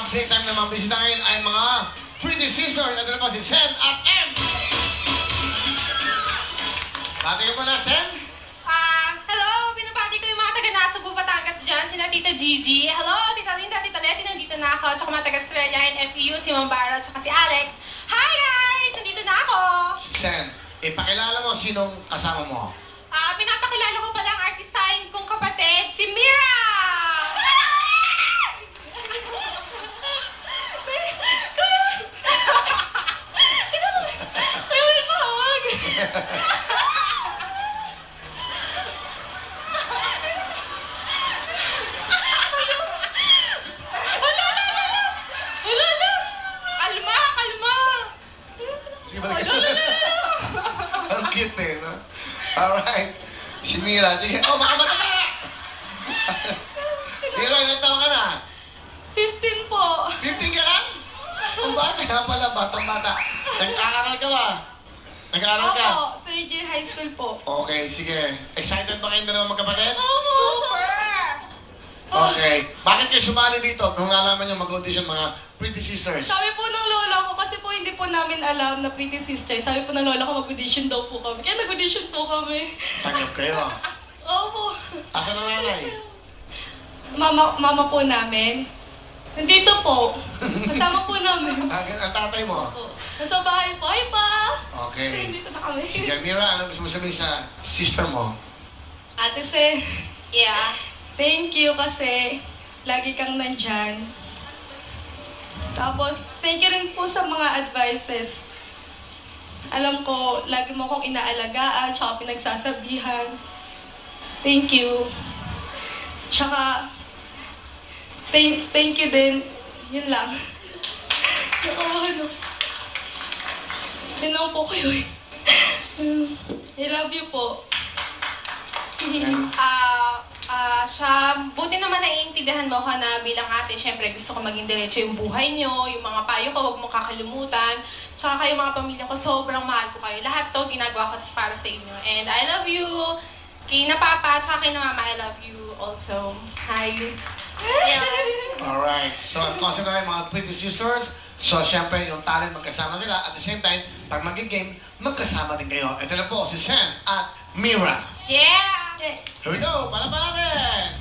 mga playtime na mga ngayon ay mga pretty sisters. Ito na po si Sen at M. Bati ka muna, Sen. Ah, hello! Binabati ko yung mga taga-Nasugu, Batangas dyan. Sina Tita Gigi. Hello, Tita Linda, Tita Letty, nandito na ako. Tsaka mga taga-Estrella and FEU, si Mambara, tsaka si Alex. Hi guys! Nandito na ako! Sen, ipakilala mo sinong kasama mo. Ah, pinapakilala ko pala ang artistahin cute eh, no? Alright. Si Mira, sige. Oh, makamata ka! Mira, ilan taon ka na? 15 po. 15 ka lang? Ang bata ka pala, batang bata. Nag-aaral ka ba? Nag-aaral ka? Opo, third year high school po. Okay, sige. Excited ba kayong dalawa magkapatid? Super! Okay. Bakit kayo sumali dito kung nalaman nyo mag-audition mga Pretty Sisters? Sabi po ng lola ko, po hindi po namin alam na pretty sister. Sabi po ng lola ko, mag-audition daw po kami. Kaya nag-audition po kami. Tanggap kayo. Opo. Asa na nanay? Mama, mama po namin. Nandito po. Kasama po namin. Ang, ang tatay mo? Opo. Nasa bahay po. Hi pa! Okay. Nandito na kami. Sige, Mira, ano gusto mo sabihin sa sister mo? Ate Se, yeah. Thank you kasi lagi kang nandyan. Tapos, thank you rin po sa mga advices. Alam ko, lagi mo akong inaalagaan, tsaka pinagsasabihan. Thank you. Tsaka, thank, thank you din. Yun lang. Oo, ano. Lang po kayo eh. I love you po. Ah, ah, siya, buti naman naiintindihan mo ko na bilang ate, syempre gusto ko maging diretso yung buhay nyo, yung mga payo ko, huwag mo kakalimutan. Tsaka kayo mga pamilya ko, sobrang mahal ko kayo. Lahat to ginagawa ko para sa inyo. And I love you. Kay na papa, tsaka kay na mama, I love you also. Hi. Yeah. Alright. So, ang concept na mga Pretty Sisters. So, syempre, yung talent magkasama sila. At the same time, pag mag-game, magkasama din kayo. Ito na po, si Sen at Mira. Yeah! Here we go. Palapalan!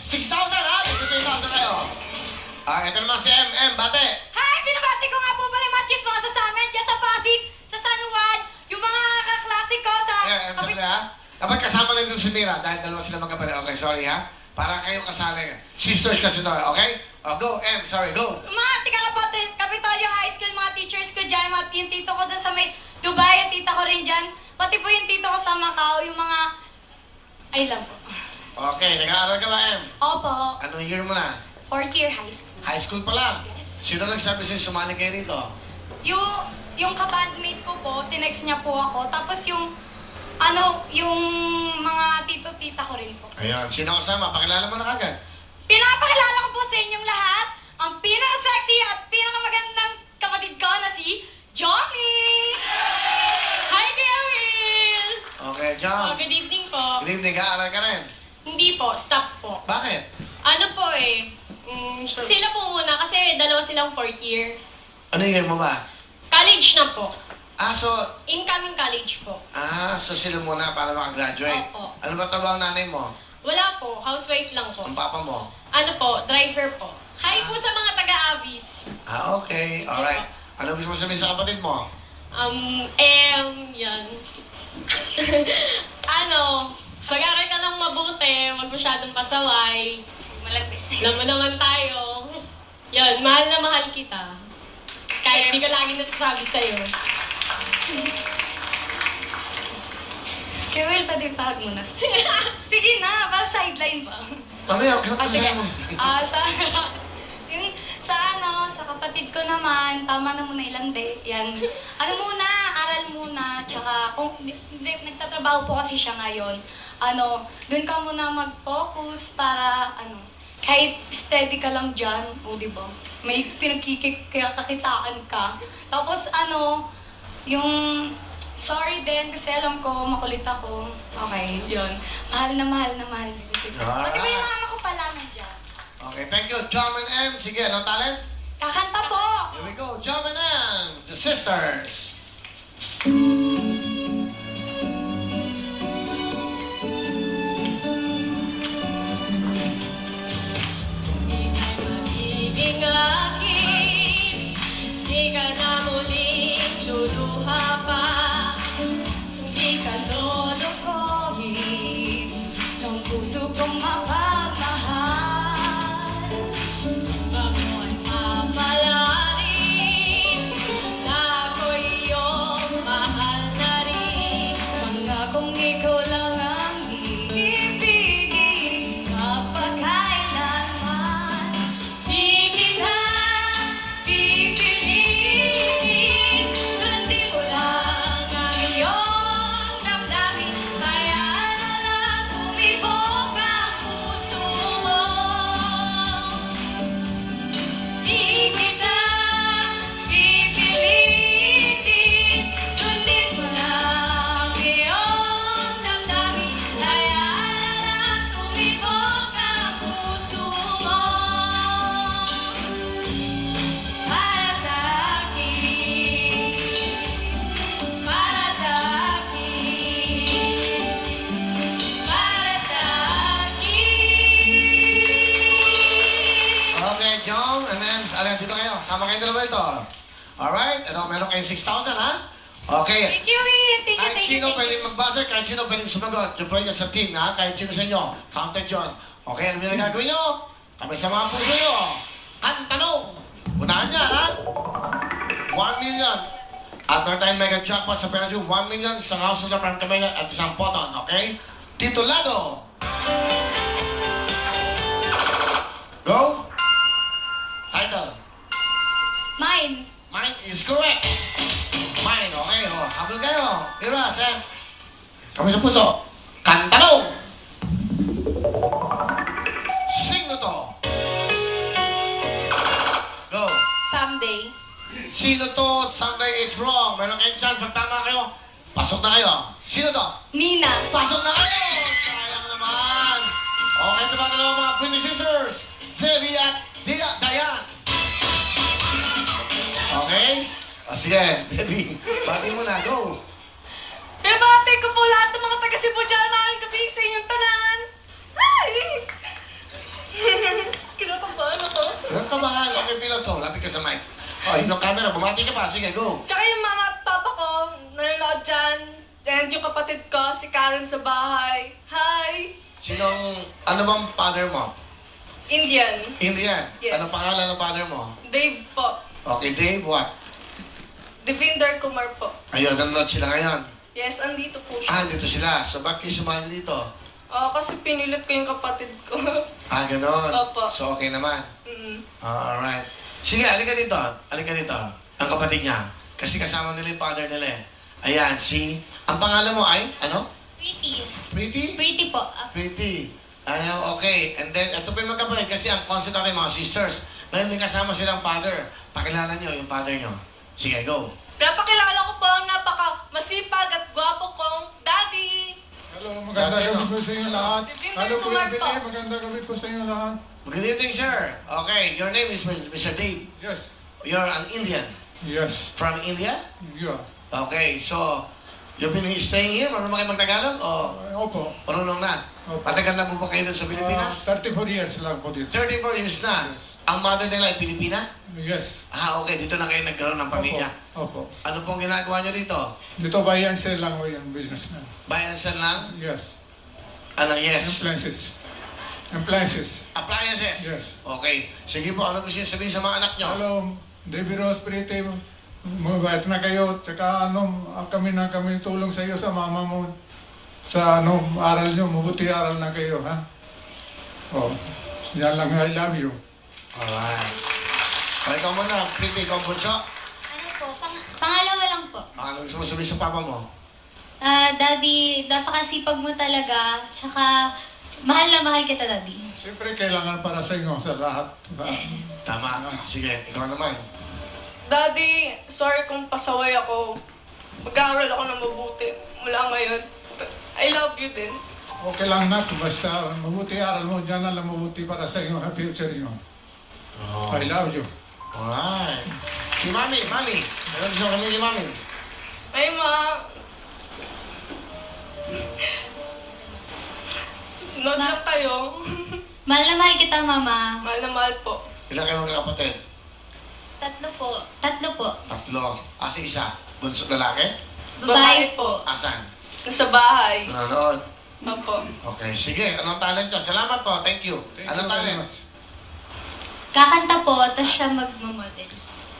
6,000 ha? 6,000 kayo. Ah, ito naman si MM, bate. Hi! Binabati ko nga po pala yung mga chismosa sa amin dyan sa Pasig, sa San Juan, yung mga kaklase ko sa... Eh, kapit- sandali ha. Dapat kasama na dito si Mira dahil dalawa sila magkapatid. Okay, sorry ha. Para kayo kasali. Sisters kasi to, okay? Oh, go, M, sorry, go. Mga tika ti- Kapitolyo High School, mga teachers ko dyan, mga yung tito ko doon sa may Dubai, yung tita ko rin dyan. Pati po yung tito ko sa Macau, yung mga... Ay lang po. Okay, nag-aaral ka ba, M? Opo, Anong year mo na? fourth year high school. High school pa lang. Yes. Sino nagsabi sa'yo sumali kayo rito? Yung, yung kabandmate ko po, tinext niya po ako. Tapos yung, ano, yung mga tito-tita ko rin po. Ayun, sino kasama? Pakilala mo na kagad. Pinapakilala ko po sa inyong lahat ang pinaka-sexy at pinakamagandang kapatid ko na si Johnny! Hi, Kuya Will! Okay, Oh, John. good evening po. Good evening, ka-aaral ka rin. Hindi po, stop po. Bakit? Ano po eh, mm, sila po muna kasi dalawa silang fourth year. Ano year mo ba? College na po. Ah, so, Incoming college po. ah, so sila muna para makagraduate. Opo. Ano ba trabaho ng nanay mo? Wala po. Housewife lang po. Ang papa mo? Ano po? Driver po. Hi po sa mga taga-Avis. Ah, okay. Alright. Ano gusto mo sabihin sa kapatid mo? Um, em, yan. ano, mag-aral ka lang mabuti, wag masyadong pasaway. Malapit. Alam mo naman tayo. Yan, mahal na mahal kita. Kahit di ko lagi nasasabi sa'yo. Kaya Will, pwede pahag muna. Sige na, para sideline huwag ka Ah, sige. mo. Ah, sa... yung, sa ano, sa kapatid ko naman, tama na muna ilang date. Yan. Ano muna, muna, tsaka kung di, di- nagtatrabaho po kasi siya ngayon, ano, dun ka muna mag-focus para, ano, kahit steady ka lang dyan, o di ba? May pinagkikakitaan ka. Tapos ano, yung sorry din kasi alam ko makulit ako. Okay, yun. Mahal na mahal na mahal din kita. Pati ba yung mama ko pala nandiyan? Okay, thank you. And M. Sige, anong talent? Kakanta po! Here we go. And M. The Sisters. Kayo dalawa ito. Alright? Ano, meron kayong 6,000, ha? Okay. Thank you, Will. Thank you, Kahit thank you, sino thank you. pwedeng mag-buzzer, kahit sino pwedeng sumagot. Yung pwede sa team, ha? Kahit sino sa inyo. Counted John. Okay, ano yung gagawin nyo? Kami sa mga puso nyo. Kantanong! Unahan niya, ha? 1 million. At meron tayong mega jackpot sa Perasyo. 1 million, isang house of the front camera at isang poton, okay? Titulado! Go! Mine. Mine is correct. Mine, okay. Oh, habol kayo. Diba, sir? Kami sa puso. Kantanong! Sino to? Go. Someday. Sino to? Sunday is wrong. Meron kayong chance. Pag tama kayo, pasok na kayo. Sino to? Nina. Pasok na kayo! Sayang naman. Okay, ito ba ito mga Queen Sisters? Debbie at Okay? O sige, Debbie. Pati mo na, go. Pinabati ko po lahat ng mga taga Cebu dyan. Maaaring gabi sa inyong tanan. Ay! Kinakabahan ako. Ang kabahan, okay pila to. Lapit ka sa mic. O, yun ang camera. Bumati ka pa. Sige, go. Tsaka yung mama at papa ko, nanonood dyan. And yung kapatid ko, si Karen sa bahay. Hi! Sinong, ano bang father mo? Indian. Indian. Yes. Ano pangalan ng father mo? Dave po. Okay, Dave, what? Devinder Kumar po. Ayun, nanonood sila ngayon. Yes, andito po siya. Ah, dito sila. So, bakit kayo sumali dito? Ah, kasi pinilit ko yung kapatid ko. Ah, ganon. Opo. So, okay naman. mm. Alright. Sige, alika dito. Alika dito. Ang kapatid niya. Kasi kasama nila yung father nila eh. Ayan, si... Ang pangalan mo ay, ano? Pretty. Pretty? Pretty po. Ah, Pretty. Ayan, okay. And then, ito pa yung magkapatid kasi ang concept natin mga sisters. Ngayon may kasama silang father. Pakilala niyo yung father niyo. Sige, go. Pinapakilala ko po ang napaka masipag at gwapo kong daddy. Hello, magandang gabi po sa inyo lahat. Bibintay Hello, ko, Kuya. Billy, magandang gabi po sa inyo lahat. Good evening, sir. Okay, your name is Mr. Dave. Yes, You're an Indian. yes, From India? yeah. Okay, so, you've been staying here? Marunong kayo magtagalog? O opo, marunong na? Opo. Matagal na po ba kayo sa Pilipinas? 34 years lang po dito. 34 years na. Yes. Ang mother nila ay Pilipina? Yes, Ah, okay. Dito na kayo nagkaroon ng pamilya. opo. Ano pong ginagawa nyo dito? Dito buy and sell lang po yung business na. Buy and sell lang? Yes, Ano, yes. appliances. Appliances. Appliances? Yes. Okay. Sige po, ano gusto nyo sabihin sa mga anak nyo? Hello, David Rose Pretty, mabait na kayo. Tsaka ano, kami na kami tulong sa iyo sa mama mo. Sa ano, aral nyo, mabuti aral na kayo, ha? Oh, yan lang, I love you. Alright. O, ikaw muna, pretty, ikaw bunso. Ano po, pang- pangalawa lang po. Ano gusto mo sabihin sa papa mo? Ah, daddy, napakasipag mo talaga. Tsaka, mahal na mahal kita, daddy. Siyempre, kailangan para sa inyo, sa lahat. Tama. Sige, ikaw naman. Daddy, sorry kung pasaway ako. Mag-aaral ako ng mabuti mula ngayon. I love you din. Okay lang na, basta mabuti aral mo, dyan na lang mabuti para sa inyo, ha, future nyo. I love you. Alright. Si Mami, Mami. Ano gusto kami ni Mami? Ay, ma. Nod Ma- lang kayo. Mahal na mahal kita, mama. mahal na mahal po. Ilan kayo mga kapatid? Tatlo po. Tatlo po. Tatlo. Asi isa. Bunso lalaki? Babae po. Asan? Nasa bahay. Nanonood. Opo. Okay, sige. Anong talent ko? Salamat po. Thank you. Thank Anong you very talent? much. Kakanta po, tapos siya magmamodel.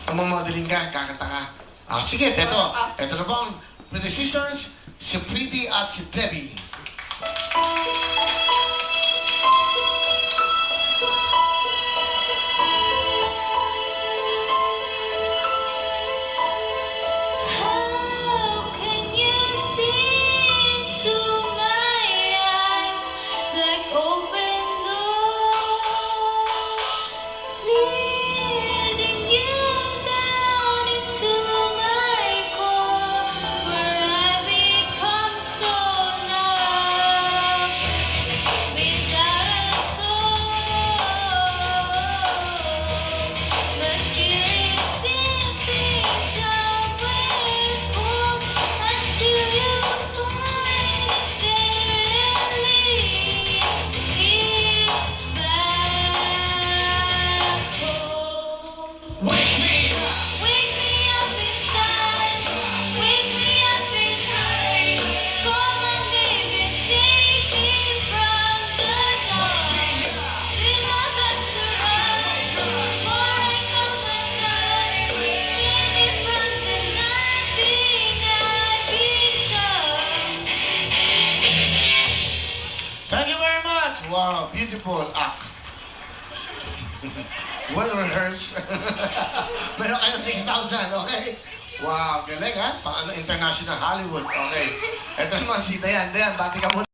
Ang mamodeling ka, kakanta ka. Ah, sige, eto. Eto na po ang Pretty Sisters, si Pretty at si Debbie. Well rehearsed. Meron kayo 6,000, okay? Wow, galing ha? Pang ano, international Hollywood. Okay. Ito naman si Dayan. Dayan, bati ka muna.